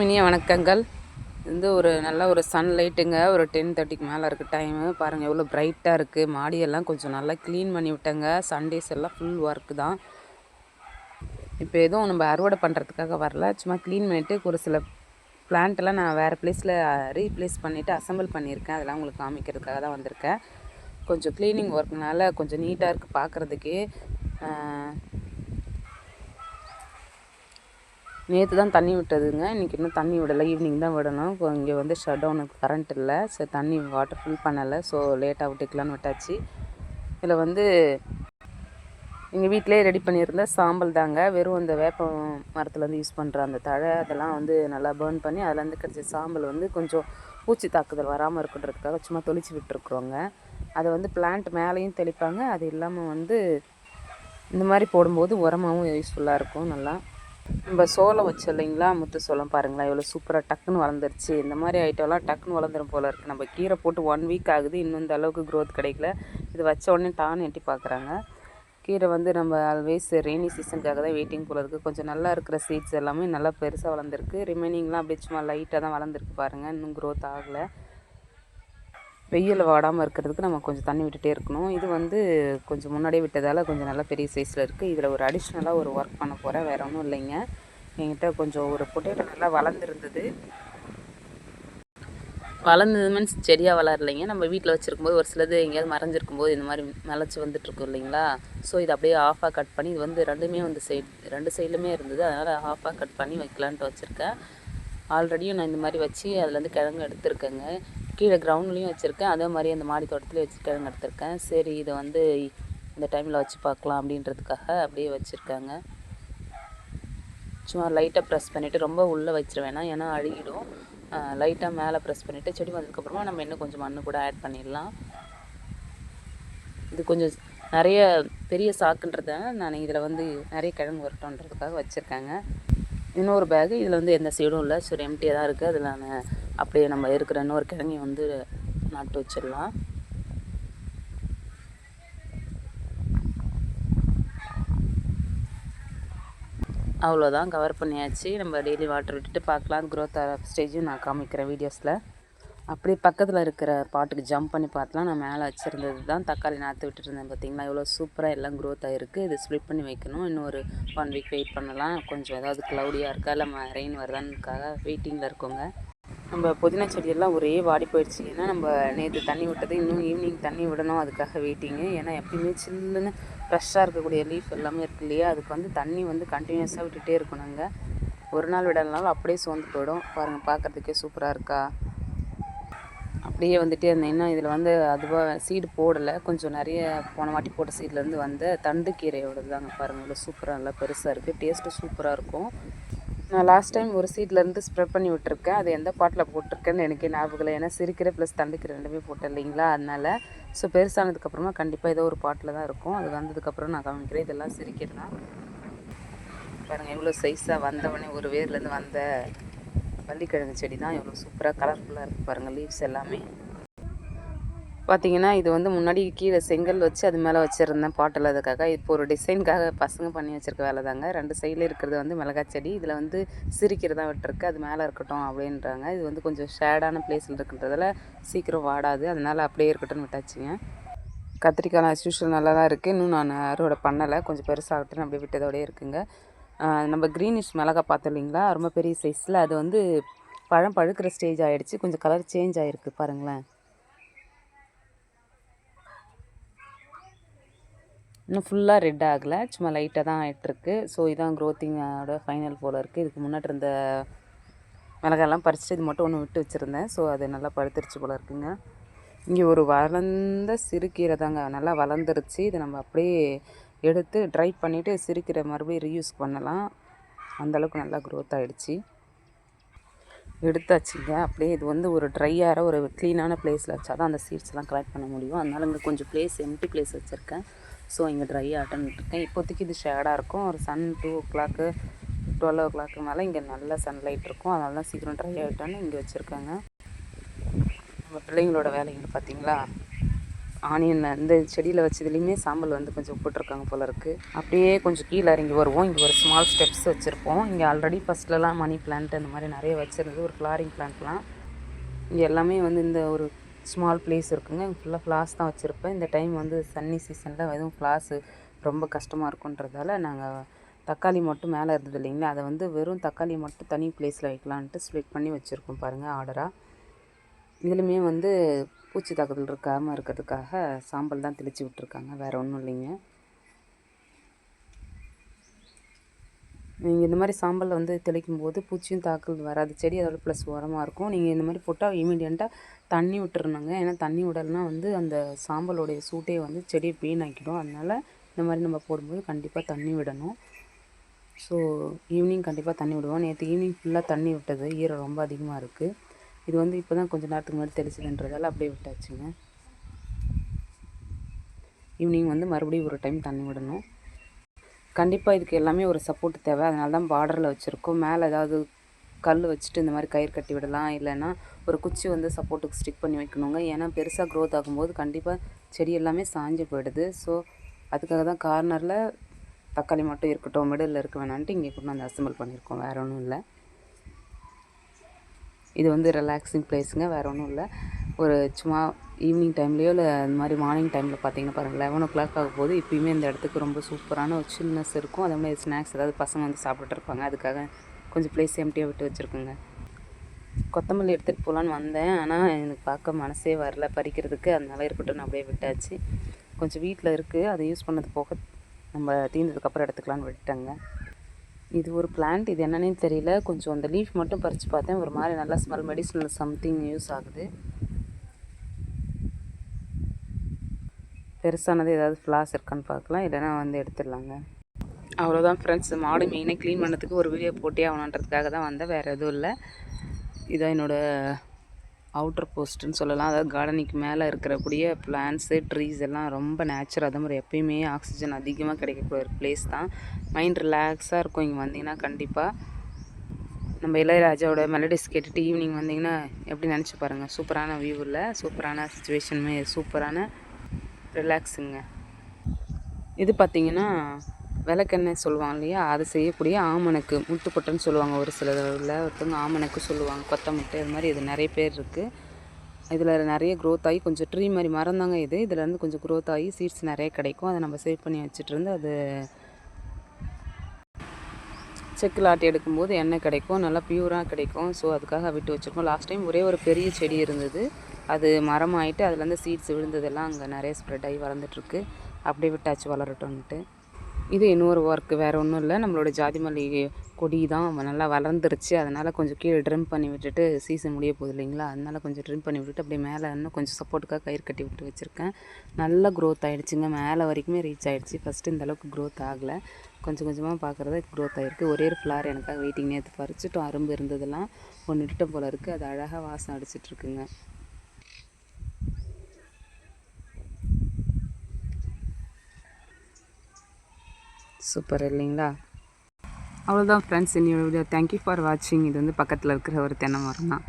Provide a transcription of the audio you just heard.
இனிய வணக்கங்கள். இது வந்து ஒரு நல்ல ஒரு சன்லைட்டுங்க ஒரு டென் தேர்ட்டிக்கு மேலே இருக்குது டைமு பாருங்கள் எவ்வளோ பிரைட்டாக இருக்குது மாடியெல்லாம் கொஞ்சம் நல்லா க்ளீன் பண்ணி விட்டேங்க. சண்டேஸ் எல்லாம் ஃபுல் ஒர்க்கு தான். இப்போ எதுவும் நம்ம அறுவடை பண்ணுறதுக்காக வரல. சும்மா க்ளீன் பண்ணிவிட்டு ஒரு சில பிளான்ட்டெல்லாம் நான் வேறு ப்ளேஸில் ரீப்ளேஸ் பண்ணிவிட்டு அசம்பிள் பண்ணியிருக்கேன். அதெல்லாம் உங்களுக்கு காமிக்கிறதுக்காக தான் வந்திருக்கேன். கொஞ்சம் க்ளீனிங் ஒர்க்னால கொஞ்சம் நீட்டாக இருக்குது பார்க்குறதுக்கே நேற்று தான் தண்ணி விட்டதுங்க. இன்றைக்கி இன்னும் தண்ணி விடலை. ஈவினிங் தான் விடணும். இப்போ இங்கே வந்து ஷட் டவுனுக்கு கரண்ட் இல்லை. சரி தண்ணி வாட்டர் ஃபில் பண்ணலை. ஸோ லேட்டாக விட்டுக்கலான்னு விட்டாச்சு. இதில் வந்து எங்கள் வீட்டிலே ரெடி பண்ணியிருந்த சாம்பல் தாங்க. வெறும் அந்த வேப்ப மரத்துலேருந்து யூஸ் பண்ணுற அந்த தழை அதெல்லாம் வந்து நல்லா பேர்ன் பண்ணி அதுலேருந்து கிடச்ச சாம்பல் வந்து கொஞ்சம் பூச்சி தாக்குதல் வராமல் இருக்குன்றதுக்காக சும்மா தொளிச்சு விட்டுருக்குறோங்க. அதை வந்து பிளான்ட் மேலேயும் தெளிப்பாங்க. அது இல்லாமல் வந்து இந்த மாதிரி போடும்போது உரமாகவும் யூஸ்ஃபுல்லாக இருக்கும் நல்லா. நம்ம சோளம் வச்சோம் இல்லைங்களா? முத்து சோளம் பாருங்களேன். எவ்வளோ சூப்பராக டக்குன்னு வளர்ந்துருச்சு. இந்த மாதிரி ஐட்டம்லாம் டக்குன்னு வளர்ந்துடும் போல் இருக்குது நம்ம கீரை போட்டு ஒன் வீக் ஆகுது. இன்னும் இந்த அளவுக்கு க்ரோத் கிடைக்கல. இது வச்ச உடனே டான்னு எட்டி பார்க்குறாங்க கீரை வந்து நம்ம ஆல்வேஸ் ரெய்னி சீசனுக்காக தான் வெயிட்டிங் போல் இருக்குது கொஞ்சம் நல்லா இருக்கிற சீட்ஸ் எல்லாமே நல்லா பெருசாக வளர்ந்துருக்கு. ரிமைனிங்லாம் அப்படியே சும்மா லைட்டாக தான் வளர்ந்துருக்கு பாருங்கள் இன்னும் க்ரோத் ஆகலை. வெயில் வாடாமல் இருக்கிறதுக்கு நம்ம கொஞ்சம் தண்ணி விட்டுட்டே இருக்கணும். இது வந்து கொஞ்சம் முன்னாடியே விட்டதால் கொஞ்சம் நல்லா பெரிய சைஸில் இருக்குது இதில் ஒரு அடிஷ்னலாக ஒரு ஒர்க் பண்ண போகிறேன் வேறு ஒன்றும் இல்லைங்க. என்கிட்ட கொஞ்சம் ஒரு பொட்டேட்டோ நல்லா வளர்ந்துருந்தது. வளர்ந்தது மீன்ஸ் செடியாக வளரலைங்க. நம்ம வீட்டில் வச்சுருக்கும்போது ஒரு சிலது எங்கேயாவது மறைஞ்சிருக்கும் போது இந்த மாதிரி முளைச்சி வந்துட்டுருக்கோம் இல்லைங்களா? ஸோ இது அப்படியே ஆஃபாக கட் பண்ணி இது வந்து ரெண்டுமே வந்து சைடு ரெண்டு சைட்லுமே இருந்தது. அதனால் ஆஃபாக கட் பண்ணி வைக்கலான்ட்டு வச்சுருக்கேன். ஆல்ரெடியும் நான் இந்த மாதிரி வச்சு அதுலேருந்து கிழங்கு எடுத்திருக்கேங்க. கீழே கிரவுண்ட்லேயும் வச்சுருக்கேன். அதே மாதிரி அந்த மாடி தோட்டத்துலேயும் வச்சு கிழங்கு எடுத்திருக்கேன் சரி இதை வந்து இந்த டைமில் வச்சு பார்க்கலாம் அப்படின்றதுக்காக அப்படியே வச்சுருக்காங்க. சும்மா லைட்டாக ப்ரெஸ் பண்ணிவிட்டு ரொம்ப உள்ளே வச்சிட வேணாம் ஏன்னா அழுகிடும். லைட்டாக மேலே ப்ரெஸ் பண்ணிவிட்டு செடி வந்ததுக்கப்புறமா நம்ம இன்னும் கொஞ்சம் மண்ணு கூட ஆட் பண்ணிடலாம். இது கொஞ்சம் நிறைய பெரிய சாக்குன்றதால நான் இதில் வந்து நிறைய கிழங்கு வரட்டோன்றதுக்காக வச்சுருக்காங்க. இன்னொரு பேகு இதில் வந்து எந்த சீடும் இல்லை. சரி எம்டியாக தான் இருக்குது அதில் நான் அப்படியே நம்ம இருக்கிற இன்னொரு கிழங்கி வந்து நட்டு வச்சிடலாம். அவ்வளோதான் கவர் பண்ணியாச்சு. நம்ம டெய்லி வாட்டர் விட்டுட்டு பார்க்கலாம். க்ரோத் ஸ்டேஜும் நான் காமிக்கிறேன் வீடியோஸில் அப்படியே பக்கத்தில் இருக்கிற பாட்டுக்கு ஜம்ப் பண்ணி பார்த்தலாம். நான் மேலே வச்சுருந்தது தான். தக்காளி நாற்று விட்டுருந்தேன் பார்த்திங்களா? எவ்வளோ சூப்பராக எல்லாம் க்ரோத் ஆகிருக்கு இது ஸ்ப்ளிட் பண்ணி வைக்கணும். இன்னும் ஒரு ஒன் வீக் வெயிட் பண்ணலாம். கொஞ்சம் ஏதாவது க்ளவுடியாக இருக்கா? இல்லை ரெயின் வருதான்னுக்காக வெயிட்டிங்கில் இருக்கோங்க. நம்ம புதினா செடியெல்லாம் ஒரே வாடி போயிடுச்சு. ஏன்னா நம்ம நேற்று தண்ணி விட்டது இன்னும் ஈவினிங் தண்ணி விடணும் அதுக்காக வெயிட்டிங்கு ஏன்னா எப்பயுமே சில்லுன்னு ஃப்ரெஷ்ஷாக இருக்கக்கூடிய லீஃப் எல்லாமே இருக்கு இல்லையா? அதுக்கு வந்து தண்ணி வந்து கண்டினியூஸாக விட்டுகிட்டே இருக்கணுங்க ஒரு நாள் விடலனாலும் அப்படியே சோர்ந்து போயிடும். பாருங்கள் பார்க்குறதுக்கே சூப்பராக இருக்கா? அப்படியே வந்துகிட்டே இருந்தேன். இன்னும் இதில் வந்து அதுவாக சீடு போடலை. கொஞ்சம் நிறைய போன வாட்டி போட்ட சீட்லேருந்து வந்த தண்டு கீரையோடது தாங்க பாருங்கள் இவ்வளோ சூப்பராக நல்லா பெருசாக இருக்குது டேஸ்ட்டு சூப்பராக இருக்கும். நான் லாஸ்ட் டைம் ஒரு சீட்லேருந்து ஸ்ப்ரெட் பண்ணி விட்டுருக்கேன். அது எந்த பாட்டில் போட்டிருக்கேன்னு எனக்கு ஞாபகம் இல்லை. ஏன்னா சிரிக்கிற ப்ளஸ் தண்டுக்கிற ரெண்டுமே போட்டேன் இல்லைங்களா? அதனால் ஸோ பெருசானதுக்கப்புறமா கண்டிப்பாக ஏதோ ஒரு பாட்டில் தான் இருக்கும். அது வந்ததுக்கப்புறம் நான் காமிக்கிறேன். இதெல்லாம் சிரிக்கிறது? தான் பாருங்கள் எவ்வளோ சைஸாக வந்தவொடனே ஒரு வேர்லேருந்து வந்த வள்ளிக்கிழங்கு செடி தான். எவ்வளோ சூப்பராக கலர்ஃபுல்லாக இருக்குது பாருங்கள் லீவ்ஸ் எல்லாமே. பார்த்தீங்கன்னா இது வந்து முன்னாடி கீழே செங்கல் வச்சு அது மேலே வச்சுருந்தேன் பாட்டில் அதுக்காக. இப்போ ஒரு டிசைனுக்காக பசங்க பண்ணி வச்சுருக்க வேலை தாங்க. ரெண்டு சைடில் இருக்கிறது வந்து மிளகாய் செடி இதில் வந்து சிரிக்கிறதா விட்டுருக்கு. அது மேலே இருக்கட்டும் அப்படின்றாங்க. இது வந்து கொஞ்சம் ஷேடான பிளேஸில் இருக்குன்றதால சீக்கிரம் வாடாது. அதனால் அப்படியே இருக்கட்டும்னு விட்டாச்சுங்க. கத்திரிக்காய் ஆஸ் யூஷுவல் நல்லா தான் இருக்குது இன்னும் நான் அறுவடை பண்ணலை. கொஞ்சம் பெருசாகட்டும் அப்படியே விட்டதோடய இருக்குங்க. நம்ம க்ரீனிஷ் மிளகாய் பார்த்தோம் இல்லைங்களா? ரொம்ப பெரிய சைஸில் அது வந்து பழம் பழுக்கிற ஸ்டேஜ் ஆகிடுச்சு கொஞ்சம் கலர் சேஞ்ச் ஆகிருக்கு பாருங்களேன். இன்னும் ஃபுல்லாக ரெட் ஆகலை. சும்மா லைட்டாக தான் ஆகிட்டுருக்கு ஸோ இதான் க்ரோத்திங்கோட ஃபைனல் போல் இருக்குது இதுக்கு முன்னாடி இருந்த மிளகாயெல்லாம் பறிச்சுட்டு இது மட்டும் ஒன்று விட்டு வச்சுருந்தேன். ஸோ அது நல்லா பழுத்துருச்சு போல் இருக்குங்க. இங்கே ஒரு வளர்ந்த சிறுகீரை தாங்க. நல்லா வளர்ந்துருச்சு. இதை நம்ம அப்படியே எடுத்து ட்ரை பண்ணிவிட்டு சிறுகீரை மறுபடியும் ரீயூஸ் பண்ணலாம். அந்தளவுக்கு நல்லா க்ரோத் ஆகிடுச்சு எடுத்தாச்சுங்க. அப்படியே இது வந்து ஒரு ட்ரையாக ஒரு க்ளீனான பிளேஸில் வச்சா தான் அந்த சீட்ஸ்லாம் கலெக்ட் பண்ண முடியும். அதனால் இங்கே கொஞ்சம் ப்ளேஸ் எம்டி ப்ளேஸ் வச்சுருக்கேன். ஸோ இங்கே ட்ரை ஆட்டன்ட்டுருக்கேன் இப்போதைக்கு இது ஷேடாக இருக்கும். ஒரு sun two o'clock twelve o'clock மேலே இங்கே நல்ல சன்லைட் இருக்கும். அதனால தான் சீக்கிரம் ட்ரை ஆகிட்டோன்னு இங்கே வச்சுருக்காங்க. நம்ம பிள்ளைங்களோட வேலைங்க பார்த்தீங்களா? ஆனியன் இந்த செடியில் வச்சதுலேயுமே சாம்பல் வந்து கொஞ்சம் போட்டிருக்காங்க போல இருக்குது அப்படியே கொஞ்சம் கீழே இறங்கி வருவோம். இங்கே ஒரு ஸ்மால் ஸ்டெப்ஸ் வச்சுருப்போம். இங்கே ஆல்ரெடி ஃபஸ்ட்லலாம் மணி பிளான்ட் அந்த மாதிரி நிறைய வச்சுருந்தது. ஒரு ஃப்ளாரிங் பிளான்ட்லாம் இங்கே எல்லாமே வந்து இந்த ஒரு ஸ்மால் பிளேஸ் இருக்குங்க. இங்கே ஃபுல்லாக ஃப்ளாஸ் தான் வச்சுருப்பேன். இந்த டைம் வந்து சன்னி சீசனில் எதுவும் ஃப்ளாஸு ரொம்ப கஷ்டமாக இருக்குன்றதால நாங்கள் தக்காளி மட்டும் மேலே இருந்தது இல்லைங்களா? அதை வந்து வெறும் தக்காளி மட்டும் தனி பிளேஸில் வைக்கலான்ட்டு ஸ்ப்ளிட் பண்ணி வச்சுருக்கோம் பாருங்கள் ஆர்டராக இதுலையுமே வந்து பூச்சி தாக்குதல் இருக்காமல் இருக்கிறதுக்காக சாம்பல் தான் தெளித்து விட்ருக்காங்க வேறு ஒன்றும் இல்லைங்க. நீங்கள் இந்த மாதிரி சாம்பல் வந்து தெளிக்கும் போது பூச்சியும் தாக்கல் வராது. செடி அதோட ப்ளஸ் உரமாக இருக்கும். நீங்கள் இந்த மாதிரி போட்டால் இமீடியண்ட்டாக தண்ணி விட்டுருணுங்க ஏன்னா தண்ணி விடலைன்னா வந்து அந்த சாம்பலோடைய சூட்டே வந்து செடியை வீணாக்கிடும் அதனால் இந்த மாதிரி நம்ம போடும்போது கண்டிப்பாக தண்ணி விடணும். ஸோ ஈவினிங் கண்டிப்பாக தண்ணி விடுவோம். நேற்று ஈவினிங் ஃபுல்லாக தண்ணி விட்டது. ஈரம் ரொம்ப அதிகமாக இருக்குது இது வந்து இப்போ தான் கொஞ்சம் நேரத்துக்கு முன்னாடி தெளிச்சதுன்றதால அப்படியே விட்டாச்சுங்க. ஈவினிங் வந்து மறுபடியும் ஒரு டைம் தண்ணி விடணும். கண்டிப்பாக இதுக்கு எல்லாமே ஒரு சப்போர்ட் தேவை. அதனால தான் பார்டரில் வச்சுருக்கோம். மேலே ஏதாவது கல் வச்சுட்டு இந்த மாதிரி கயிறு கட்டி விடலாம். இல்லைன்னா ஒரு குச்சி வந்து சப்போர்ட்டுக்கு ஸ்டிக் பண்ணி வைக்கணுங்க. ஏன்னா பெருசாக க்ரோத் ஆகும்போது கண்டிப்பாக செடி எல்லாமே சாஞ்சு போயிடுது. ஸோ அதுக்காக தான் கார்னரில் தக்காளி மட்டும் இருக்கட்டும் மிடில் இருக்க வேணான்ட்டு இங்கே கொண்டு வந்து அசம்பிள் பண்ணியிருக்கோம். வேறு ஒன்றும் இல்லை. இது வந்து ரிலாக்ஸிங் பிளேஸுங்க வேறு ஒன்றும் இல்லை. ஒரு சும்மா ஈவினிங் டைம்லேயோ இல்லை இந்த மாதிரி மார்னிங் டைமில் பார்த்தீங்கன்னா பாருங்கள் லெவன் ஓ கிளாக் ஆகும் போது இப்போயுமே இந்த இடத்துக்கு ரொம்ப சூப்பரான ஒரு சில்னஸ் இருக்கும். அதே மாதிரி ஸ்நாக்ஸ் ஏதாவது பசங்க வந்து சாப்பிட்டுட்டு இருப்பாங்க. அதுக்காக கொஞ்சம் பிளேஸ் எம்டியாக விட்டு வச்சுருக்கோங்க. கொத்தமல்லி எடுத்துகிட்டு போகலான்னு வந்தேன். ஆனால் எனக்கு பார்க்க மனசே வரல. பறிக்கிறதுக்கு அதனால இருக்கட்டும் நான் அப்படியே விட்டாச்சு. கொஞ்சம் வீட்டில் இருக்குது அதை யூஸ் பண்ணது போக நம்ம தீர்ந்ததுக்கப்புறம் எடுத்துக்கலான்னு விட்டுட்டேங்க. இது ஒரு பிளான்ட் இது என்னன்னே தெரியல. கொஞ்சம் அந்த லீஃப் மட்டும் பறித்து பார்த்தேன். ஒரு மாதிரி நல்லா ஸ்மெல் மெடிசனல் சம்திங் யூஸ் ஆகுது. பெருசானது ஏதாவது ஃப்ளாஸ் இருக்கான்னு பார்க்கலாம். இல்லைன்னா வந்து எடுத்துடலாங்க. அவ்வளோதான் ஃப்ரெண்ட்ஸ் மாடு மெயினாக க்ளீன் பண்ணதுக்கு ஒரு வீடியோ போட்டே ஆகணுன்றதுக்காக தான் வந்தேன். வேறு எதுவும் இல்லை. இதான் என்னோடய அவுட்டர் போஸ்ட்டுன்னு சொல்லலாம். அதாவது கார்டனிக்கு மேலே இருக்கிறக்கூடிய பிளான்ஸு ட்ரீஸ் எல்லாம் ரொம்ப நேச்சுரல் அதே மாதிரி எப்பயுமே ஆக்சிஜன் அதிகமாக கிடைக்கக்கூடிய ஒரு பிளேஸ் தான். மைண்ட் ரிலாக்ஸாக இருக்கும் இங்கே வந்தீங்கன்னா கண்டிப்பாக நம்ம இளையராஜாவோட மெலடிஸ் கேட்டுட்டு ஈவினிங் வந்தீங்கன்னா எப்படி நினச்சி பாருங்கள் சூப்பரான வியூவில் சூப்பரான சுச்சுவேஷனுமே சூப்பரான ரிலாக்ஸுங்க இது பார்த்திங்கன்னா விளக்கெண்ணெய் சொல்லுவாங்க இல்லையா? அது செய்யக்கூடிய ஆமணக்கு முட்டுக்கொட்டைன்னு சொல்லுவாங்க ஒரு சில இதில் ஒருத்தவங்க ஆமணக்கு சொல்லுவாங்க கொத்தமுட்டை இது மாதிரி இது நிறைய பேர் இருக்குது இதில் நிறைய க்ரோத் ஆகி கொஞ்சம் ட்ரீ மாதிரி மரம் தாங்க இது. இதிலேருந்து கொஞ்சம் க்ரோத் ஆகி சீட்ஸ் நிறைய கிடைக்கும். அதை நம்ம சேவ் பண்ணி வச்சுட்டு இருந்து அது செக்கில் ஆட்டி எடுக்கும்போது எண்ணெய் கிடைக்கும். நல்லா பியூராக கிடைக்கும். ஸோ அதுக்காக விட்டு வச்சுருக்கோம். லாஸ்ட் டைம் ஒரே ஒரு பெரிய செடி இருந்தது. அது மரமாயிட்டு அதுலேருந்து சீட்ஸ் விழுந்ததெல்லாம் அங்கே நிறைய ஸ்ப்ரெட் ஆகி வளர்ந்துட்டுருக்கு அப்படியே விட்டாச்சு வளரட்டும்ன்ட்டு. இது இன்னொரு ஒர்க்கு வேறு ஒன்றும் இல்லை. நம்மளோட ஜாதி மல்லி கொடி தான் நல்லா வளர்ந்துருச்சு. அதனால் கொஞ்சம் கீழே ட்ரிம் பண்ணி விட்டுட்டு சீசன் முடிய போகுது இல்லைங்களா? அதனால் கொஞ்சம் ட்ரிம் பண்ணி விட்டுட்டு அப்படியே மேலே இன்னும் கொஞ்சம் சப்போர்ட்டுக்காக கயிறு கட்டி விட்டு வச்சுருக்கேன். நல்லா க்ரோத் ஆகிடுச்சுங்க மேலே வரைக்குமே ரீச் ஆகிடுச்சு ஃபஸ்ட்டு இந்தளவுக்கு க்ரோத் ஆகலை. கொஞ்சம் கொஞ்சமாக பார்க்குறது க்ரோத் ஆகிருக்கு ஒரே ஒரு ஃப்ளார் எனக்காக வெயிட்டிங் நேற்று பறிச்சுட்டும். அரும்பு இருந்ததெல்லாம் ஒன்று விட்டுட்ட போல் இருக்குது அது அழகாக வாசம் அடிச்சிட்ருக்குங்க சூப்பர் இல்லைங்களா? அவ்வளோதான் ஃப்ரெண்ட்ஸ் இன்னொரு வீடியோ தேங்க்யூ ஃபார் வாட்சிங் இது வந்து பக்கத்தில் இருக்கிற ஒரு தென்னை மரம் தான்